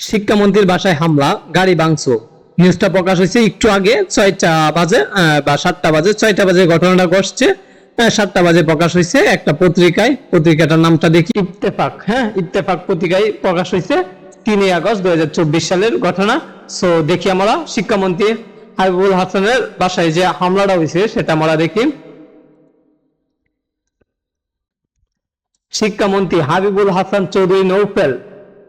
শিক্ষামন্ত্রীর বাসায় হামলা, গাড়ি ভাঙচো নিউজটা প্রকাশ হয়েছে একটু আগে, ছয়টা বাজে বা সাতটা বাজে, ছয়টা বাজে ঘটনাটা ঘটছে। সাতটা বাজে প্রকাশ হয়েছে একটা পত্রিকায়। পত্রিকাটার নামটা দেখি। ইত্তেফাক হ্যাঁ ইত্তেফাক পত্রিকায় প্রকাশ হয়েছে তিনই আগস্ট দুই হাজার চব্বিশ সালের ঘটনা। সো দেখি আমরা শিক্ষামন্ত্রী হাবিবুল হাসানের বাসায় যে হামলাটা হয়েছে, সেটা আমরা দেখি। শিক্ষামন্ত্রী হাবিবুল হাসান চৌধুরী নৌফেল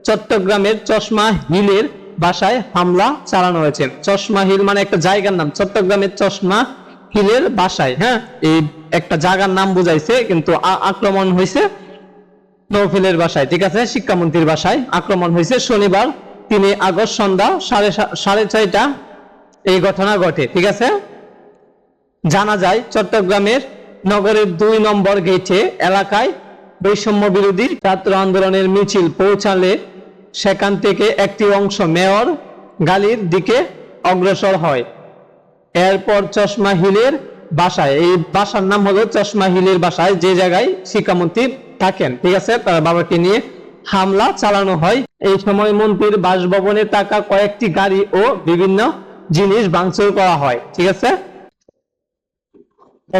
চট্টগ্রামের চশমা হিলের বাসায় হামলা চালানো হয়েছে। চশমা হিল মানে একটা জায়গার নাম, চট্টগ্রামের চশমা হিলের বাসায় হ্যাঁ? এই একটা জায়গার নাম বুঝাইছে, কিন্তু আক্রমণ হয়েছে নৌফেলের বাসায়, ঠিক আছে? শিক্ষামন্ত্রীর বাসায় আক্রমণ হয়েছে শনিবার তিন আগস্ট সন্ধ্যা সাড়ে সাড়ে ছয়টা এই ঘটনা ঘটে, ঠিক আছে? জানা যায় চট্টগ্রামের নগরের দুই নম্বর গেটে এলাকায় বৈষম্য বিরোধী ছাত্র আন্দোলনের মিছিল পৌঁছালে সেখান থেকে একটি অংশ মেয়র গালির দিকে অগ্রসর হয়। এরপর চশমা হিলের বাসায়, এই বাসার নাম হলো চশমা হিলের বাসায়, যে জায়গায় শিক্ষামন্ত্রী থাকেন। ঠিক আছে, তার বাবাকে নিয়ে হামলা চালানো হয়। এই সময় মন্ত্রীর বাসভবনে থাকা কয়েকটি গাড়ি ও বিভিন্ন জিনিস ভাঙচুর করা হয়। ঠিক আছে?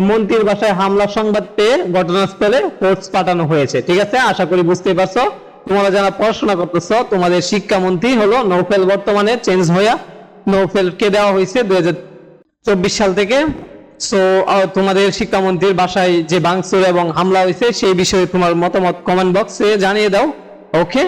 মন্ত্রীর বাসায় হামলার সংবাদ পেয়ে ঘটনাস্থলে ফোর্স পাঠানো হয়েছে। ঠিক আছে, আশা করি বুঝতে পারছ। তোমরা যারা পড়াশোনা করতেছ, তোমাদের শিক্ষামন্ত্রী হলো নৌফেল বর্তমানে চেঞ্জ হইয়া নৌফেলকে দেওয়া হয়েছে দুই চব্বিশ সাল থেকে। সো তোমাদের শিক্ষামন্ত্রীর বাসায় যে ভাঙচুর এবং হামলা হয়েছে সেই বিষয়ে তোমার মতামত কমেন্ট বক্সে জানিয়ে দাও। ওকে